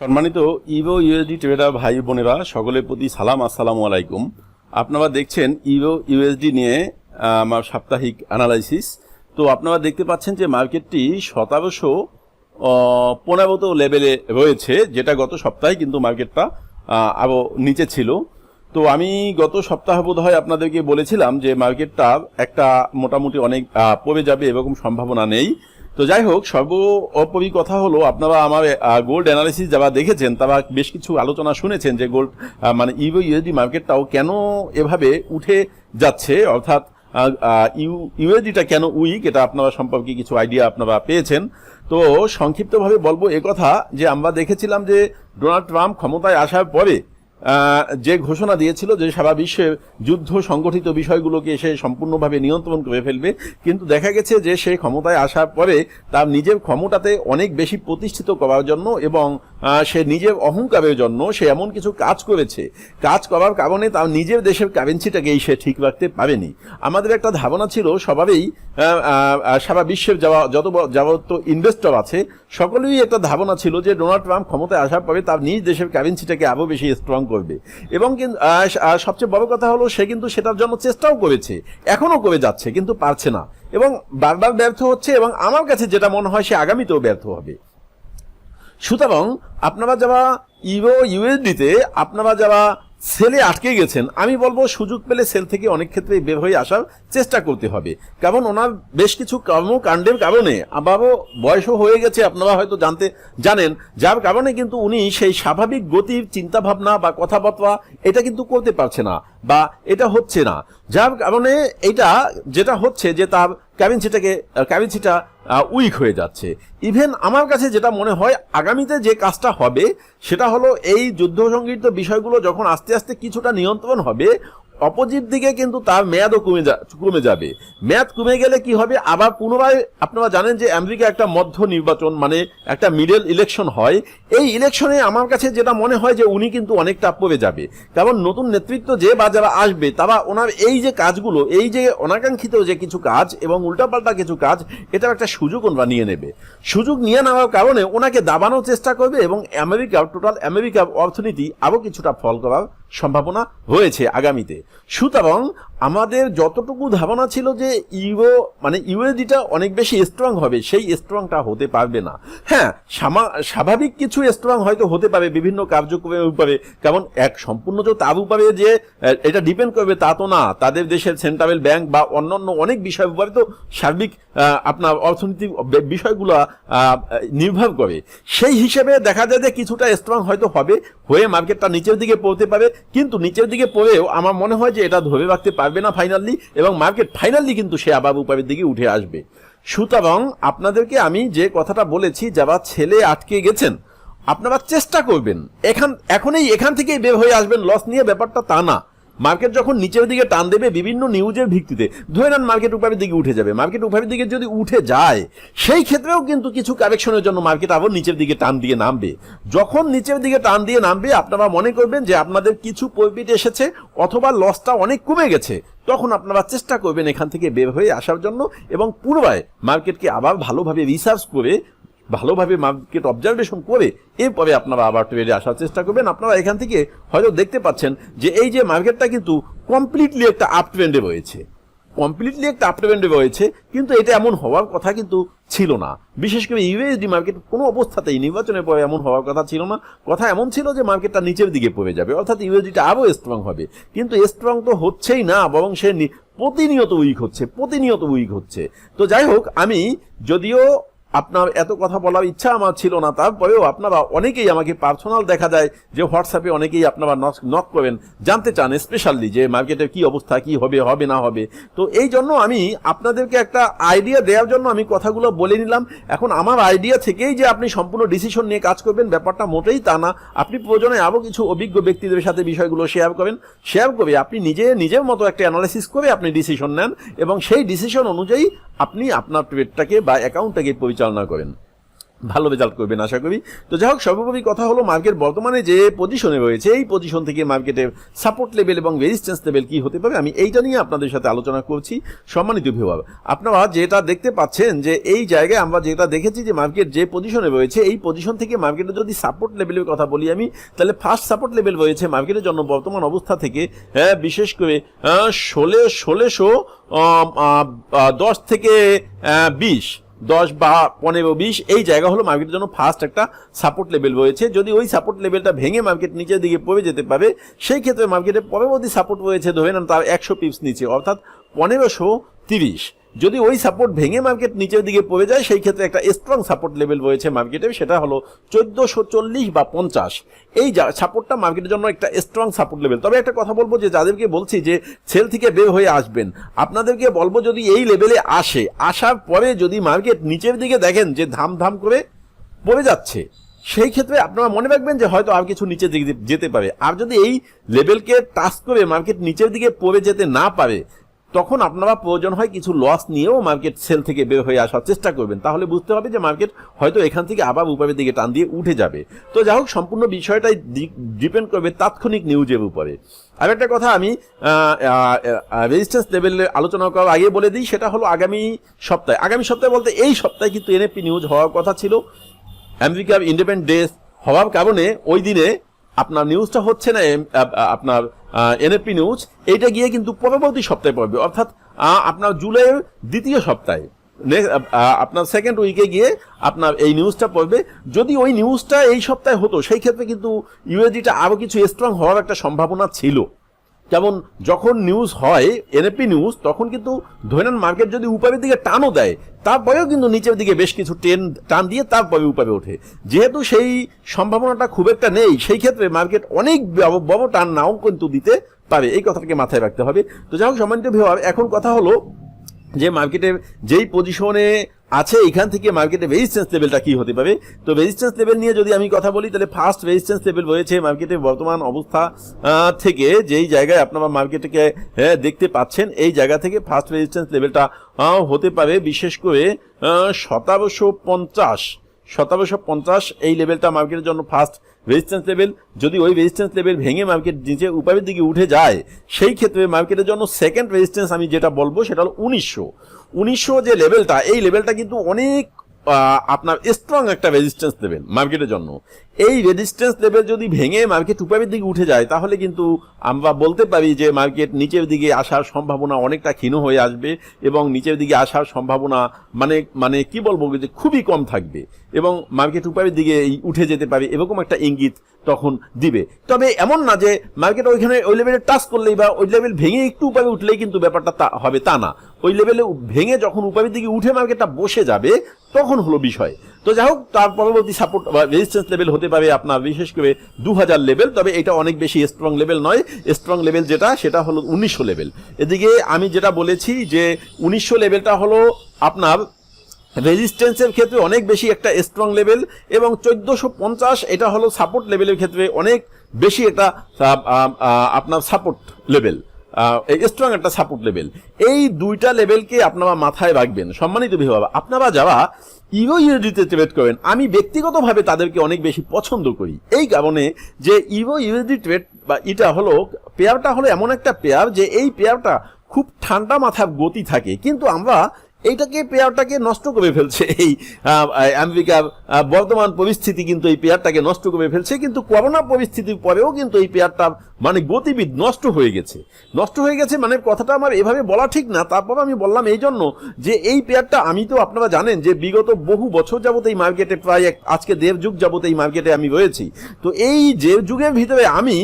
সম্মানিত Ivo USD tedder ভাই বোনেরা, সকলের প্রতি সালাম, আসসালামু আলাইকুম। আপনারা দেখছেন ইভো ইউএসডি নিয়ে আমার সাপ্তাহিক অ্যানালাইসিস তো আপনারা দেখতে পাচ্ছেন যে মার্কেটটি শতাংশ পনেরোত লেভেলে রয়েছে, যেটা গত সপ্তাহে কিন্তু মার্কেটটা আরও নিচে ছিল। তো আমি গত সপ্তাহ বোধ হয় আপনাদেরকে বলেছিলাম যে মার্কেটটা একটা মোটামুটি অনেক পড়ে যাবে এরকম সম্ভাবনা নেই। তো যাই হোক সর্বোপরি কথা হলো, আপনারা আমার গোল্ড অ্যানালিসিস যারা দেখেছেন, তারা বেশ কিছু আলোচনা শুনেছেন যে গোল্ড মানে ইউএ ইউএসডি মার্কেটটাও কেন এভাবে উঠে যাচ্ছে? অর্থাৎ ইউএসডিটা কেন উইক এটা আপনারা সম্পর্কে কিছু আইডিয়া আপনারা পেয়েছেন। তো সংক্ষিপ্তভাবে বলব কথা যে আমরা দেখেছিলাম যে ডোনাল্ড ট্রাম্প ক্ষমতায় আসার পরে যে ঘোষণা দিয়েছিল যে সারা বিশ্বে যুদ্ধ সংগঠিত বিষয়গুলোকে সে সম্পূর্ণভাবে নিয়ন্ত্রণ করে ফেলবে, কিন্তু দেখা গেছে যে সে ক্ষমতায় আসার পরে তার নিজের ক্ষমতাতে অনেক বেশি প্রতিষ্ঠিত করার জন্য এবং সে নিজের অহংকারের জন্য সে এমন কিছু কাজ করেছে। কাজ করার কারণে তার নিজের দেশের কারেন্সিটাকেই সে ঠিক রাখতে পারেনি। আমাদের একটা ধারণা ছিল সবারই সারা বিশ্বের যাওয়া, যত যাবত ইনভেস্টর আছে, সকলেরই একটা ধারণা ছিল যে ডোনাল্ড ট্রাম্প ক্ষমতায় আসার পরে তার নিজ দেশের কারেন্সিটাকে আরও বেশি স্ট্রং করবে। এবং সবচেয়ে বড় কথা হলো সে কিন্তু সেটার জন্য চেষ্টাও করেছে। এখনও করে যাচ্ছে, কিন্তু পারছে না। এবং বারবার ব্যর্থ হচ্ছে এবং আমার কাছে যেটা মনে হয় সে আগামীতেও ব্যর্থ হবে। সুতরাং আপনারা যারা ইউরো, ইউএসডিতে, আপনারা যারা সেলে আটকে গেছেন, আমি বলব সুযোগ পেলে সেল থেকে অনেক ক্ষেত্রে বের হয়ে আসার চেষ্টা করতে হবে। কারণ ওনার বেশ কিছু কর্মকাণ্ডের কারণে আবারও বয়সও হয়ে গেছে, আপনারা হয়তো জানতে, জানেন। যার কারণে কিন্তু উনি সেই স্বাভাবিক গতির চিন্তাভাবনা বা কথাবার্তা এটা কিন্তু করতে পারছে না বা এটা হচ্ছে না। যার কারণে এটা যেটা হচ্ছে যে তার কারেন্সিটাকে কারেন্সিটা উইক হয়ে যাচ্ছে। ইভেন আমার কাছে যেটা মনে হয়, আগামীতে যে কাজটা হবে, সেটা হলো এই যুদ্ধ সংগীত বিষয়গুলো যখন আস্তে আস্তে কিছুটা নিয়ন্ত্রণ হবে অপোজিট দিকে কিন্তু তার মেয়াদও কমে যা কমে যাবে। মেয়াদ কমে গেলে কি হবে? আবার পুনরায় আপনারা জানেন যে আমেরিকা একটা মধ্য নির্বাচন মানে একটা মিডল ইলেকশন হয়। এই ইলেকশনে আমার কাছে যেটা মনে হয় যে উনি কিন্তু অনেকটা পড়ে যাবে। কারণ নতুন নেতৃত্ব যে বা যারা আসবে, তারা ওনার এই যে কাজগুলো, এই যে অনাকাঙ্ক্ষিত যে কিছু কাজ এবং উল্টাপাল্টা কিছু কাজ এটার একটা সুযোগ ওনারা নিয়ে নেবে। সুযোগ নিয়ে নেওয়ার কারণে ওনাকে দাবানোর চেষ্টা করবে এবং আমেরিকার, টোটাল আমেরিকার অর্থনীতি আরও কিছুটা ফল করার সম্ভাবনা রয়েছে আগামীতে। সুতরাং আমাদের যতটুকু ধারণা ছিল যে ইউরো মানে ইউএসডিটা অনেক বেশি স্ট্রং হবে, সেই স্ট্রংটা হতে পারবে না। হ্যাঁ স্বাভাবিক কিছু স্ট্রং হয়তো হতে পারে বিভিন্ন কার্যক্রমের উপরে, কারণ এক সম্পূর্ণ যে তার উপরে যে এটা ডিপেন্ড করবে তা তো না। তাদের দেশের সেন্ট্রাল ব্যাংক বা অন্যান্য অনেক বিষয়ের উপরে তো সার্বিক আপনার অর্থনৈতিক বিষয়গুলো নির্ভর করে। সেই হিসেবে দেখা যায় যে কিছুটা স্ট্রং হয়তো হবে, হয়ে মার্কেটটা নিচের দিকে পড়তে পারে, কিন্তু নিচের দিকে পড়েও আমার মনে হয় যে এটা ধরে রাখতে পারবে না ফাইনালি এবং মার্কেট ফাইনালি কিন্তু সে আবার উপায়ের দিকে উঠে আসবে। সুতরাং আপনাদেরকে আমি যে কথাটা বলেছি, যারা ছেলে আটকে গেছেন, আপনারা চেষ্টা করবেন। এখান এখনই এখান থেকেই বের হয়ে আসবেন। লস নিয়ে ব্যাপারটা তা না। মার্কেট যখন নিচের দিকে টান দেবে বিভিন্ন নিউজের ভিত্তিতে, ধরে নেন মার্কেট উপরের দিকে উঠে যাবে। মার্কেট উপরের দিকে যদি উঠে যায়, সেই ক্ষেত্রেও কিন্তু কিছু কারেকশনের জন্য মার্কেট আবার নিচের দিকে টান দিয়ে নামবে। যখন নিচের দিকে টান দিয়ে নামবে, আপনারা মনে করবেন যে আপনাদের কিছু প্রফিট এসেছে অথবা লসটা অনেক কমে গেছে। তখন আপনারা চেষ্টা করবেন এখান থেকে বের হয়ে আসার জন্য এবং পুনরায় মার্কেটকে আবার ভালোভাবে রিসার্চ করে ভালোভাবে মার্কেট অবজারভেশন করে এরপরে আপনারা আবার ট্রেডে আসার চেষ্টা করবেন। আপনারা এখান থেকে হয়তো দেখতে পাচ্ছেন যে এই যে মার্কেটটা কিন্তু কমপ্লিটলি একটা আপ ট্রেন্ডে রয়েছে। কমপ্লিটলি একটা আপ ট্রেন্ডে রয়েছে, কিন্তু এটা এমন হওয়ার কথা কিন্তু ছিল না। বিশেষ করে ইউএসডি মার্কেট কোনো অবস্থাতেই নির্বাচনের পরে এমন হওয়ার কথা ছিল না। কথা এমন ছিল যে মার্কেটটা নিচের দিকে পড়ে যাবে, অর্থাৎ ইউএসডিটা আরও স্ট্রং হবে। কিন্তু স্ট্রং তো হচ্ছেই না, বরং সে প্রতিনিয়ত উইক হচ্ছে, প্রতিনিয়ত উইক হচ্ছে। তো যাই হোক, আমি যদিও আপনার এত কথা বলার ইচ্ছা আমার ছিল না, তারপরেও আপনারা অনেকেই আমাকে পার্সোনাল দেখা যায় যে হোয়াটসঅ্যাপে অনেকেই আপনারা নক নক করেন। জানতে চান স্পেশালি যে মার্কেটের কি অবস্থা, কি হবে হবে না হবে। তো এই জন্য আমি আপনাদেরকে একটা আইডিয়া দেওয়ার জন্য আমি কথাগুলো বলে নিলাম। এখন আমার আইডিয়া থেকেই যে আপনি সম্পূর্ণ ডিসিশন নিয়ে কাজ করবেন, ব্যাপারটা মোটেই তা না। আপনি প্রয়োজনে আরও কিছু অভিজ্ঞ ব্যক্তিদের সাথে বিষয়গুলো শেয়ার করেন শেয়ার করে আপনি নিজে, নিজের মতো একটা অ্যানালাইসিস করে আপনি ডিসিশন নেন এবং সেই ডিসিশন অনুযায়ী আপনি আপনার ট্রেডটাকে বা অ্যাকাউন্টটাকে পরিচালনা করেন। ভালো রেজাল্ট করবেন আশা করি। তো যাই হোক সর্বোপরি কথা হলো মার্কেট বর্তমানে যে পজিশনে রয়েছে এই পজিশন থেকে মার্কেটের সাপোর্ট লেভেল এবং রেজিস্ট্যান্স লেভেল কি হতে পারে আমি এইটা নিয়ে আপনাদের সাথে আলোচনা করছি। সম্মানিত ভিউয়ার আপনারা যেটা দেখতে পাচ্ছেন যে এই জায়গায় আমরা যেটা দেখেছি যে মার্কেট যে পজিশনে রয়েছে এই পজিশন থেকে মার্কেটে যদি সাপোর্ট লেভেলের কথা বলি আমি তাহলে ফার্স্ট সাপোর্ট লেভেল রয়েছে মার্কেটের জন্য বর্তমান অবস্থা থেকে হ্যাঁ, বিশেষ করে ষোলো ষোলোশো দশ থেকে বিশ। দশ বা পনেরো, বিশ, এই জায়গা হলো মার্কেটের জন্য ফার্স্ট একটা সাপোর্ট লেভেল রয়েছে। যদি ওই সাপোর্ট লেভেলটা ভেঙে মার্কেট নিচের দিকে পড়ে যেতে পারে, সেই ক্ষেত্রে মার্কেটে পরবর্তী সাপোর্ট রয়েছে, ধরে নেন তার একশো পিপস নিচে, অর্থাৎ পনেরোশো তিরিশ। যদি ওই সাপোর্ট ভেঙে মার্কেট নিচের দিকে পড়ে যায়, সেই ক্ষেত্রে একটা স্ট্রং সাপোর্ট লেভেল রয়েছে মার্কেটে সেটা হলো চোদ্দোশো চল্লিশ বা পঞ্চাশ। এই সাপোর্টটা মার্কেটের জন্য একটা স্ট্রং সাপোর্ট লেভেল তবে একটা কথা বলব যে, যাদেরকে বলছি যে সেল থেকে বের হয়ে আসবেন, আপনাদেরকে বলব যদি এই লেভেলে আসে, আসার পরে যদি মার্কেট নিচের দিকে দেখেন যে ধাম ধাম করে পড়ে যাচ্ছে, সেই ক্ষেত্রে আপনারা মনে রাখবেন যে, হয়তো আর কিছু নিচের দিকে যেতে পারে। আর যদি এই লেভেলকে টাচ করে মার্কেট নিচের দিকে পড়ে যেতে না পারে তখন আপনারা প্রয়োজন হয় কিছু লস নিয়েও মার্কেট সেল থেকে বের হয়ে আসার চেষ্টা করবেন। তাহলে বুঝতে হবে যে মার্কেট হয়তো এখান থেকে আবার উপরের দিকে টান দিয়ে উঠে যাবে। তো যাই হোক, সম্পূর্ণ বিষয়টাই ডিপেন্ড করবে তাৎক্ষণিক নিউজের উপরে। আর একটা কথা আমি রেজিস্ট্যান্স লেভেলে আলোচনা করার আগে বলে দিই, সেটা হলো আগামী সপ্তাহে। আগামী সপ্তাহে বলতে এই সপ্তাহে কিন্তু এনএপি নিউজ হওয়ার কথা ছিল। আমেরিকার ইন্ডিপেন্ডেন্ট ডে হওয়ার কারণে ওই দিনে আপনার নিউজটা হচ্ছে না আপনার এনএপি নিউজ, এইটা গিয়ে কিন্তু পরবর্তী সপ্তাহে পড়বে। অর্থাৎ আপনার জুলাইয়ের দ্বিতীয় সপ্তাহে আপনার সেকেন্ড উইকে গিয়ে আপনার এই নিউজটা পড়বে। যদি ওই নিউজটা এই সপ্তাহে হতো, সেই ক্ষেত্রে কিন্তু ইউএজিটা আরও কিছু স্ট্রং হওয়ার একটা সম্ভাবনা ছিল। যেমন যখন নিউজ হয় এনএপি নিউজ তখন কিন্তু ধরেন মার্কেট যদি উপরের দিকে টানও দেয়, তারপরেও কিন্তু নিচের দিকে বেশ কিছু ট্রেন টান দিয়ে তারপরে উপরে ওঠে। যেহেতু সেই সম্ভাবনাটা খুব একটা নেই, সেই ক্ষেত্রে মার্কেট অনেক বড়- টান নাও কিন্তু দিতে পারে। এই কথাটাকে মাথায় রাখতে হবে। তো যাই হোক, সম্মানিত ভিওয়ার এখন কথা হলো যে মার্কেটে যেই পজিশনে আছে, এখান থেকে মার্কেটে রেজিস্ট্যান্স লেভেলটা কি হতে পারে? তো রেজিস্ট্যান্স লেভেল নিয়ে যদি আমি কথা বলি, তাহলে ফার্স্ট রেজিস্ট্যান্স লেভেল রয়েছে মার্কেটের বর্তমান অবস্থা থেকে যেই জায়গায় আপনারা মার্কেটকে দেখতে পাচ্ছেন, এই জায়গা থেকে ফার্স্ট রেজিস্ট্যান্স লেভেলটা হতে পারে। বিশেষ করে সতেরোশো পঞ্চাশ সতেরোশো পঞ্চাশ এই লেভেলটা মার্কেটের জন্য ফার্স্ট রেজিস্ট্যান্স লেভেল যদি ওই রেজিস্ট্যান্স লেভেল ভেঙে মার্কেট নিচে উপায়ের দিকে উঠে যায়, সেই ক্ষেত্রে মার্কেটের জন্য সেকেন্ড রেজিস্ট্যান্স আমি যেটা বলব, সেটা হলো উনিশশো। উনিশশো যে লেভেলটা এই লেভেলটা কিন্তু অনেক আপনার স্ট্রং একটা রেজিস্ট্যান্স লেভেল মার্কেটের জন্য। এই রেজিস্ট্যান্স লেভেল যদি ভেঙে মার্কেট উপরের দিকে উঠে যায়, তাহলে কিন্তু আমরা বলতে পারি যে মার্কেট নিচের দিকে আসার সম্ভাবনা অনেকটা ক্ষীণ হয়ে আসবে এবং নিচের দিকে আসার সম্ভাবনা মানে মানে কি বলব যে খুবই কম থাকবে এবং মার্কেট উপরের দিকে উঠে যেতে পারে এরকম একটা ইঙ্গিত তখন দিবে। তবে এমন না যে মার্কেট ওইখানে ওই লেভেলে টাচ করলেই বা ওই লেভেল ভেঙে একটু উপরে উঠলেই কিন্তু ব্যাপারটা হবে তা না। ওই লেভেলে ভেঙে যখন উপরের দিকে উঠে মার্কেটটা বসে যাবে, তখন হলো বিষয়। তো যাই হোক, তার পরবর্তী সাপোর্ট বা রেজিস্ট্যান্স লেভেল হতে পারে আপনার বিশেষ করে দু হাজার লেভেল তবে এটা অনেক বেশি স্ট্রং লেভেল নয়। স্ট্রং লেভেল যেটা, সেটা হলো উনিশশো লেভেল এদিকে আমি যেটা বলেছি যে উনিশশো লেভেলটা হলো আপনার রেজিস্ট্যান্সের ক্ষেত্রে অনেক বেশি একটা স্ট্রং লেভেল এবং চোদ্দোশো পঞ্চাশ এটা হলো সাপোর্ট লেভেলের ক্ষেত্রে অনেক বেশি একটা আপনার সাপোর্ট লেভেল স্ট্রং একটা সাপোর্ট লেভেল এই দুইটা লেভেলকে আপনারা মাথায় রাখবেন, সম্মানিত বিভাগ আপনারা যারা ইউরো ইউএসডিতে ট্রেড করেন, আমি ব্যক্তিগতভাবে তাদেরকে অনেক বেশি পছন্দ করি। এই কারণে যে ইউরো ইউএসডি ট্রেড বা এটা হলো পেয়ারটা হলো এমন একটা পেয়ার যে এই পেয়ারটা খুব ঠান্ডা মাথার গতি থাকে। কিন্তু আমরা এইটাকে পেয়ারটাকে নষ্ট করে ফেলছে এই আমেরিকার বর্তমান পরিস্থিতি কিন্তু এই পেয়ারটাকে নষ্ট করে ফেলছে, কিন্তু করোনা পরিস্থিতির পরেও কিন্তু এই পেয়ারটা মানে গতিবিদ নষ্ট হয়ে গেছে। নষ্ট হয়ে গেছে মানে কথাটা আমার এভাবে বলা ঠিক না তারপর আমি বললাম এই জন্য যে এই পেয়ারটা আমি তো আপনারা জানেন যে বিগত বহু বছর যাবত এই মার্কেটে প্রায় আজকে দেড় যুগ যাবত এই মার্কেটে আমি রয়েছি। তো এই যে যুগের ভিতরে আমি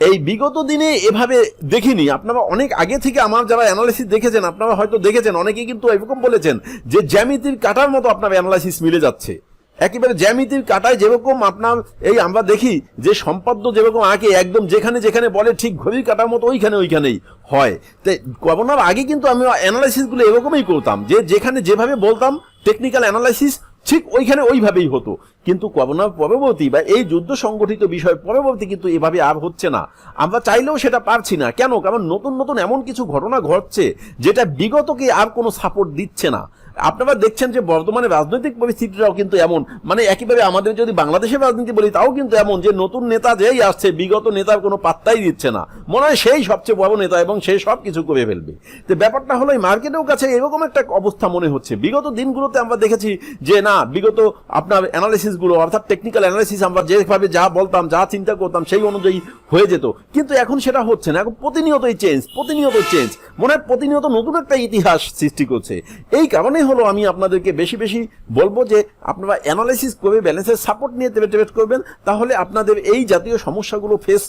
এই বিগত দিনে এভাবে দেখিনি। আপনারা অনেক আগে থেকে আমার যারা অ্যানালাইসিস দেখেছেন, আপনারা হয়তো দেখেছেন, অনেকেই কিন্তু এরকম বলেছেন যে জ্যামিতির কাটার মতো আপনার অ্যানালাইসিস মিলে যাচ্ছে। একেবারে জ্যামিতির কাটায় যেরকম আপনার এই আমরা দেখি যে সম্পাদ্য যেরকম আঁকে, একদম যেখানে যেখানে বলে ঠিক ঘড়ির কাটার মতো ওইখানে ওইখানেই হয়। তাই করোনার আগে কিন্তু আমি অ্যানালাইসিসগুলো এরকমই করতাম যে যেখানে যেভাবে বলতাম টেকনিক্যাল অ্যানালাইসিস ঠিক ওইখানে ওইভাবেই হতো। কিন্তু করোনা পরবর্তী বা এই যুদ্ধ সংগঠিত বিষয় পরবর্তী কিন্তু এভাবে আর হচ্ছে না। আমরা চাইলেও সেটা পারছি না। কেন? কারণ নতুন নতুন এমন কিছু ঘটনা ঘটছে যেটা বিগতকে আর কোনো সাপোর্ট দিচ্ছে না। আপনারা দেখছেন যে বর্তমানে রাজনৈতিক পরিস্থিতিটাও কিন্তু এমন। মানে একইভাবে আমাদের যদি বাংলাদেশের রাজনীতি বলি, তাও কিন্তু এমন যে নতুন নেতা যেই আসছে, বিগত নেতার কোনো পাত্তাই দিচ্ছে না। মনে হয় সেই সবচেয়ে বড় নেতা এবং সে সব কিছু করে ফেলবে। তো ব্যাপারটা হলো এই মার্কেটেও কাছে এরকম একটা অবস্থা মনে হচ্ছে। বিগত দিনগুলোতে আমরা দেখেছি যে না, বিগত আপনার অ্যানালিসিসগুলো অর্থাৎ টেকনিক্যাল অ্যানালিসিস আমরা যেভাবে যা বলতাম, যা চিন্তা করতাম, সেই অনুযায়ী হয়ে যেত। কিন্তু এখন সেটা হচ্ছে না। এখন প্রতিনিয়তই চেঞ্জ প্রতিনিয়ত চেঞ্জ মনে হয় প্রতিনিয়ত নতুন একটা ইতিহাস সৃষ্টি করছে। এই কারণেই হলো আমি আপনাদেরকে বেশি বেশি বলব যে আপনারা অ্যানালাইসিস করবে ব্যালেন্সের সাপোর্ট নিয়ে টেবেট করবেন, তাহলে আপনাদের এই জাতীয় সমস্যাগুলো ফেস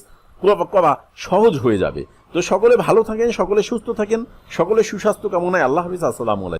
করা সহজ হয়ে যাবে। তো সকলে ভালো থাকেন, সকলে সুস্থ থাকেন সকলে সুস্বাস্থ্য কামনায় আল্লাহ হাফিজ, আসসালামু আলাইকুম।